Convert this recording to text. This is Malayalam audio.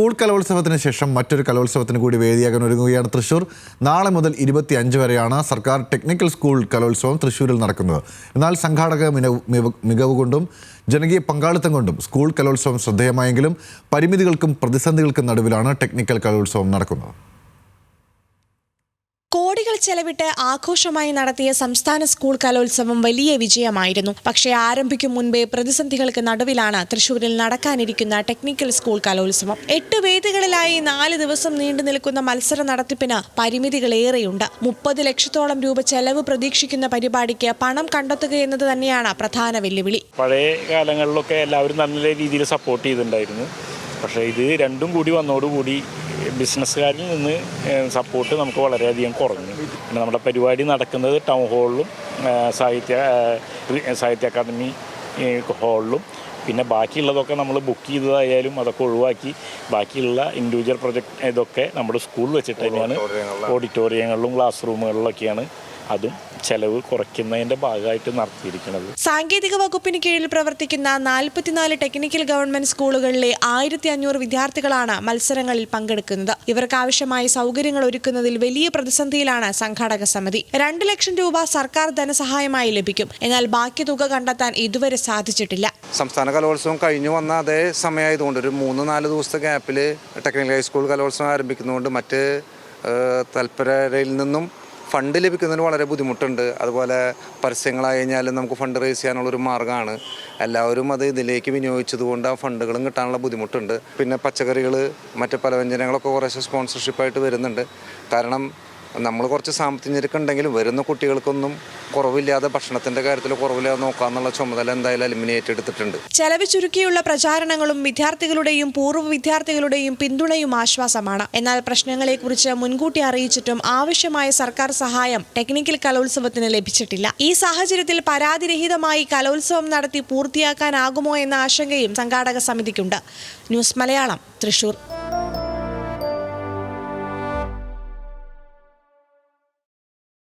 സ്കൂൾ കലോത്സവത്തിന് ശേഷം മറ്റൊരു കലോത്സവത്തിന് കൂടി വേദിയാകാൻ ഒരുങ്ങുകയാണ് തൃശൂർ. നാളെ മുതൽ ഇരുപത്തി അഞ്ച് വരെയാണ് സർക്കാർ ടെക്നിക്കൽ സ്കൂൾ കലോത്സവം തൃശ്ശൂരിൽ നടക്കുന്നത്. എന്നാൽ സംഘാടക മികവ് കൊണ്ടും ജനകീയ പങ്കാളിത്തം കൊണ്ടും സ്കൂൾ കലോത്സവം ശ്രദ്ധേയമായെങ്കിലും പരിമിതികൾക്കും പ്രതിസന്ധികൾക്കും നടുവിലാണ് ടെക്നിക്കൽ കലോത്സവം നടക്കുന്നത്. കോടികൾ ചെലവിട്ട് ആഘോഷമായി നടത്തിയ സംസ്ഥാന സ്കൂൾ കലോത്സവം വലിയ വിജയമായിരുന്നു. പക്ഷേ ആരംഭിക്കും മുൻപേ പ്രതിസന്ധികൾക്ക് നടുവിലാണ് തൃശൂരിൽ നടക്കാനിരിക്കുന്ന ടെക്നിക്കൽ സ്കൂൾ കലോത്സവം. എട്ട് വേദികളിലായി നാല് ദിവസം നീണ്ടു നിൽക്കുന്ന മത്സര നടത്തിപ്പിന് പരിമിതികളേറെയുണ്ട്. മുപ്പത് ലക്ഷത്തോളം രൂപ ചെലവ് പ്രതീക്ഷിക്കുന്ന പരിപാടിക്ക് പണം കണ്ടെത്തുക എന്നത് തന്നെയാണ് പ്രധാന വെല്ലുവിളി. പഴയ കാലങ്ങളിലൊക്കെ എല്ലാവരും നല്ല രീതിയിൽ സപ്പോർട്ട് ചെയ്തിട്ടുണ്ടായിരുന്നു. പക്ഷേ ഇത് രണ്ടും കൂടി വന്നതോടുകൂടി ബിസിനസ്സുകാരിൽ നിന്ന് സപ്പോർട്ട് നമുക്ക് വളരെയധികം കുറഞ്ഞു. പിന്നെ നമ്മുടെ പരിപാടി നടക്കുന്നത് ടൗൺ ഹാളിലും സാഹിത്യ സാഹിത്യ അക്കാദമി ഹാളിലും പിന്നെ ബാക്കിയുള്ളതൊക്കെ നമ്മൾ ബുക്ക് ചെയ്തതായാലും അതൊക്കെ ഒഴിവാക്കി. ബാക്കിയുള്ള ഇൻഡിവിജ്വൽ പ്രൊജക്ട് ഇതൊക്കെ നമ്മുടെ സ്കൂളിൽ വെച്ചിട്ട് തന്നെയാണ്. ഓഡിറ്റോറിയങ്ങളിലും ക്ലാസ് റൂമുകളിലൊക്കെയാണ് അതും ചെലവ് കുറയ്ക്കുന്നതിന്റെ ഭാഗമായിട്ട് നടത്തിയിരിക്കുന്നത്. സാങ്കേതിക വകുപ്പിന് കീഴിൽ പ്രവർത്തിക്കുന്ന നാൽപ്പത്തിനാല് ടെക്നിക്കൽ ഗവൺമെന്റ് സ്കൂളുകളിലെ ആയിരത്തി അഞ്ഞൂറ് വിദ്യാർത്ഥികളാണ് മത്സരങ്ങളിൽ പങ്കെടുക്കുന്നത്. ഇവർക്ക് ആവശ്യമായ സൗകര്യങ്ങൾ ഒരുക്കുന്നതിൽ വലിയ പ്രതിസന്ധിയിലാണ് സംഘാടക സമിതി. രണ്ട് ലക്ഷം രൂപ സർക്കാർ ധനസഹായമായി ലഭിക്കും. എന്നാൽ ബാക്കി തുക കണ്ടെത്താൻ ഇതുവരെ സാധിച്ചിട്ടില്ല. സംസ്ഥാന കലോത്സവം കഴിഞ്ഞു വന്ന അതേ സമയമായതുകൊണ്ട് ഒരു മൂന്ന് നാല് ദിവസത്തെ ഗ്യാപ്പിൽ ടെക്നിക്കൽ ഹൈസ്കൂൾ കലോത്സവം ആരംഭിക്കുന്നതുകൊണ്ട് മറ്റ് തൽപരയിൽ തൽപരരിൽ നിന്നും ഫണ്ട് ലഭിക്കുന്നതിന് വളരെ ബുദ്ധിമുട്ടുണ്ട്. അതുപോലെ പരസ്യങ്ങളായി കഴിഞ്ഞാലും നമുക്ക് ഫണ്ട് റേസ് ചെയ്യാനുള്ള ഒരു മാർഗമാണ്. എല്ലാവരും അത് ഇതിലേക്ക് വിനിയോഗിച്ചതുകൊണ്ട് ആ ഫണ്ടുകളും കിട്ടാനുള്ള ബുദ്ധിമുട്ടുണ്ട്. പിന്നെ പച്ചക്കറികൾ മറ്റ് പലവ്യഞ്ജനങ്ങളൊക്കെ കുറേശ്ശെ സ്പോൺസർഷിപ്പായിട്ട് വരുന്നുണ്ട്. കാരണം നമ്മൾ കുറച്ച് സാമ്പത്തിക ഞെരുക്കുണ്ടെങ്കിലും വരുന്ന കുട്ടികൾക്കൊന്നും കുറവില്ലാതെ ഭക്ഷണത്തിന്റെ കാര്യത്തിൽ കുറവില്ലാതെ നോക്കാന്നുള്ള ചുമതല എന്തായാലും അലിമിനേറ്റ് എടുത്തിട്ടുണ്ട്. ചെലവ് ചുരുക്കിയുള്ള പ്രചാരണങ്ങളും വിദ്യാർത്ഥികളുടെയും പൂർവ വിദ്യാർത്ഥികളുടെയും പിന്തുണയും ആശ്വാസമാണ്. എന്നാൽ പ്രശ്നങ്ങളെക്കുറിച്ച് മുൻകൂട്ടി അറിയിച്ചിട്ടും ആവശ്യമായ സർക്കാർ സഹായം ടെക്നിക്കൽ കലോത്സവത്തിന് ലഭിച്ചിട്ടില്ല. ഈ സാഹചര്യത്തിൽ പരാതിരഹിതമായി കലോത്സവം നടത്തി പൂർത്തിയാക്കാനാകുമോ എന്ന ആശങ്കയും സംഘാടക സമിതിക്കുണ്ട്. ന്യൂസ് മലയാളം തൃശൂർ.